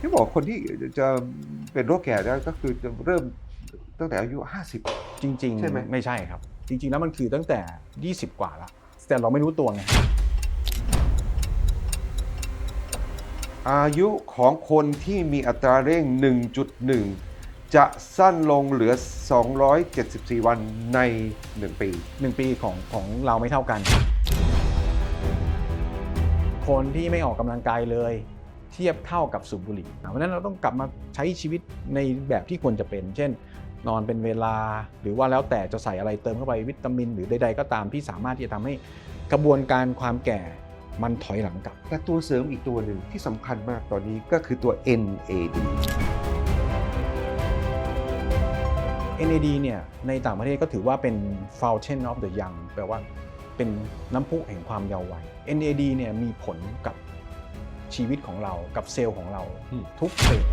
ที่บอกคนที่จะเป็นโรคแก่ได้ก็คือจะเริ่มตั้งแต่อายุ 50 จริงใช่ไหมๆไม่ใช่ครับ จริง ๆ แล้วมันคือตั้งแต่ 20 กว่าละแต่เราไม่รู้ตัวไงอายุของคนที่มีอัตราเร่ง 1.1 จะสั้นลงเหลือ 274 วันใน 1 ปี 1 ปีของของเราไม่เท่ากัน คนที่ไม่ออกกำลังกายเลย เทียบเท่ากับสูบบุหรี่เพราะฉะนั้นเราต้องกลับมาใช้ชีวิตในแบบที่ควรจะเป็น เช่น นอนเป็นเวลา หรือว่าแล้วแต่จะใส่อะไรเติมเข้าไปวิตามิน หรือใด ๆ ก็ตามที่สามารถที่จะทำให้กระบวนการความแก่มันถอยหลังกลับ แต่ตัวเสริมอีกตัวหนึ่งที่สำคัญมากตอนนี้ก็คือตัว NAD NAD เนี่ยในต่างประเทศก็ถือว่าเป็น Fountain of the Young แปลว่าเป็นน้ำพุแห่งความเยาว์วัย NAD เนี่ยมีผลกับ ชีวิตของเรากับเซลล์ของเราอืมทุกเซลล์